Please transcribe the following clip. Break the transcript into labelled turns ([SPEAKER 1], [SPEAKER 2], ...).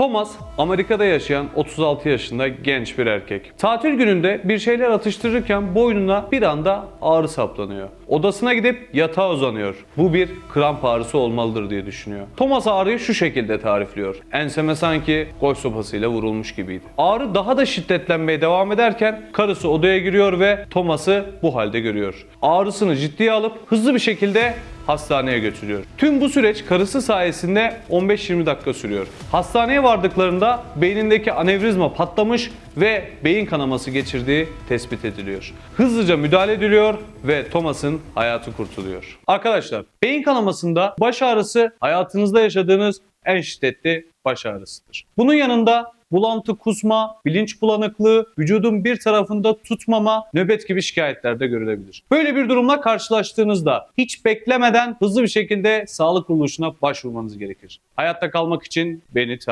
[SPEAKER 1] Thomas, Amerika'da yaşayan 36 yaşında genç bir erkek. Tatil gününde bir şeyler atıştırırken boynuna bir anda ağrı saplanıyor. Odasına gidip yatağa uzanıyor. Bu bir kramp ağrısı olmalıdır diye düşünüyor. Thomas ağrıyı şu şekilde tarifliyor. Enseme sanki golf sopasıyla vurulmuş gibiydi. Ağrı daha da şiddetlenmeye devam ederken karısı odaya giriyor ve Thomas'ı bu halde görüyor. Ağrısını ciddiye alıp hızlı bir şekilde hastaneye götürüyor. Tüm bu süreç karısı sayesinde 15-20 dakika sürüyor. Hastaneye vardıklarında beynindeki anevrizma patlamış ve beyin kanaması geçirdiği tespit ediliyor. Hızlıca müdahale ediliyor ve Thomas'ın hayatı kurtuluyor. Arkadaşlar beyin kanamasında baş ağrısı hayatınızda yaşadığınız en şiddetli baş ağrısıdır. Bunun yanında bulantı, kusma, bilinç bulanıklığı, vücudun bir tarafında tutmama, nöbet gibi şikayetler de görülebilir. Böyle bir durumla karşılaştığınızda hiç beklemeden hızlı bir şekilde sağlık kuruluşuna başvurmanız gerekir. Hayatta kalmak için beni takip